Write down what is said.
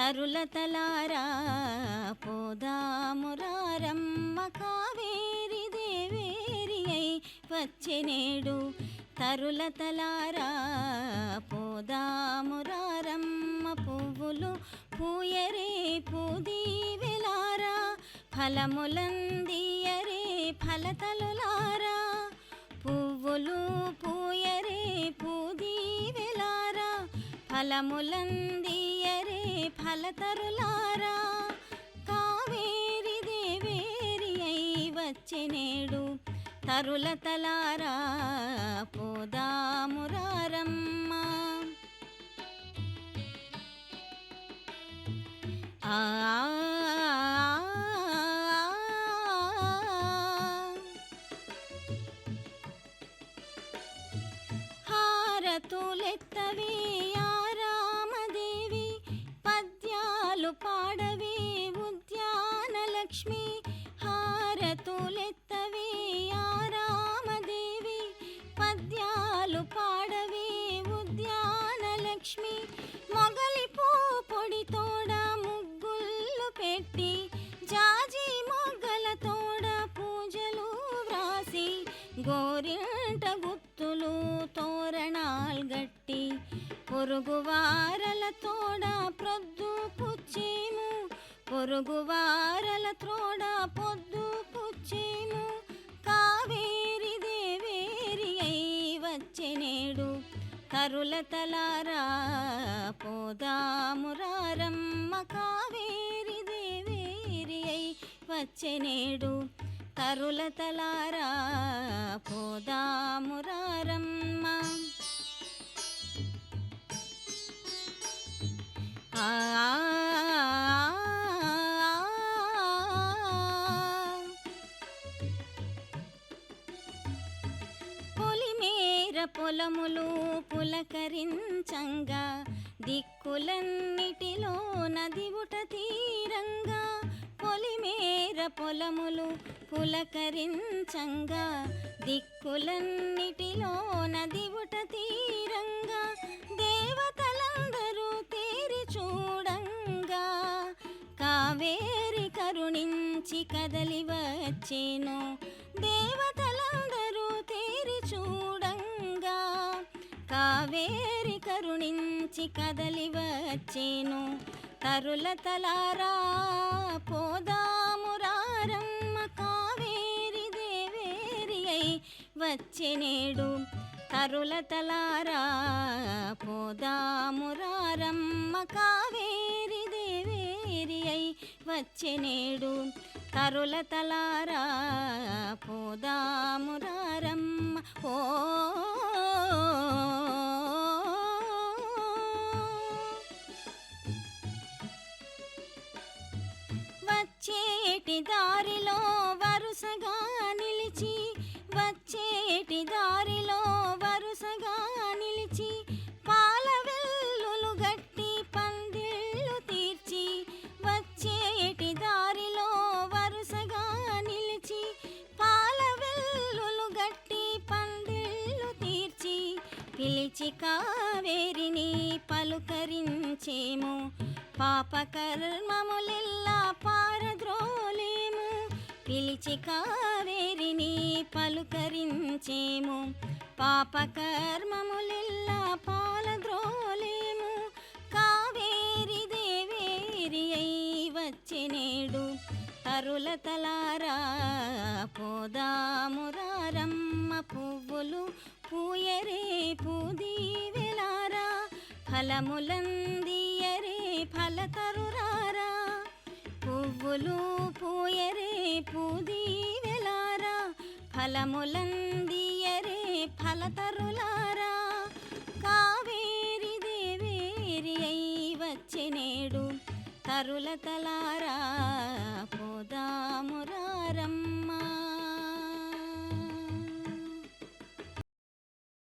తరులతలారా పోదామురారమ్మ కావేరి దేవేరి అయి వచ్చెనేడు తరులతలారా పోదామురారమ్మ పువ్వులు పూయరే పూదీవెలారా ఫలములందియరే ఫలతలులారా. పువ్వులు పూయరే పూదీవెలారా ఫలములందియరే ఫలతరులారా. కావేరి దేవేరి అయి వచ్చినేడు. తరుల తలారా పోదామురారమ్మ ఆ తులెత్తవే పద్యాలు ఉద్యాన లక్ష్మి హారతులెత్తవే ఆరామదేవి పద్యాలు పాడవే ఉద్యానలక్ష్మి మొగలి పూ పొడి తోడ ముగ్గుళ్ళు పెట్టి జాజి మొగ్గల తోడ పూజలు వ్రాసి గోరింట గుత్తులు తోరణాల్ గట్టి పొరుగువారల తోడ ప్రొద్దు పొరుగువారల త్రోడ పొద్దు పుచ్చేను. కావేరి దేవేరి అయి వచ్చెనేడు. కరులతలారా పోదామురారమ్మ కావేరి దేవేరి అయి వచ్చెనేడు. కరులతలారా పోదామురారమ్మ ఆ పొలములు పులకరించంగా దిక్కులన్నిటిలో నదివుట తీరంగా పొలిమేర పొలములు పులకరించంగా దిక్కులన్నిటిలో నదివుట తీరంగా దేవతలందరూ తేరి చూడంగా కావేరి కరుణించి కదలి వచ్చేను కావేరి కరుణించి కదలి వచ్చేను. తరుల తలారా పోదామురారమ్మ కావేరి దేవేరి అయి వచ్చినేడు. తరుల తలారా పోదామురారమ్మ కావేరి దేవేరి అయి వచ్చినేడు. తరుల తలారా పోదామురారమ్మ ఓ వచ్చేటి దారిలో వరుసగా నిలిచి వచ్చేటి దారిలో వరుసగా నిలిచి పాల వెల్లులు గట్టి పందిళ్ళు తీర్చి వచ్చేటి దారిలో వరుసగా నిలిచి పాల వెల్లులు గట్టి పందిళ్ళు తీర్చి పిలిచి కావేరిని పలుకరించేమో పాపకర్మములెల్లా పారద్రోలేము. పిలిచి కావేరిని పలుకరించేము. పాపకర్మములెల్లా పాలద్రోలేము కావేరి దేవేరి అయి వచ్చెనేడు. తరుల తలారా పోదామురారమ్మ పువ్వులు పూయరే పూదీవెలారా. ఫలములంది ఫలతరురారా? పువ్వులు పూయరే పూదీవెలారా ఫలములందియరే ఫలతరులారా? కావేరి దేవేరి అయి వచ్చెనేడు తరుల తలారా? పో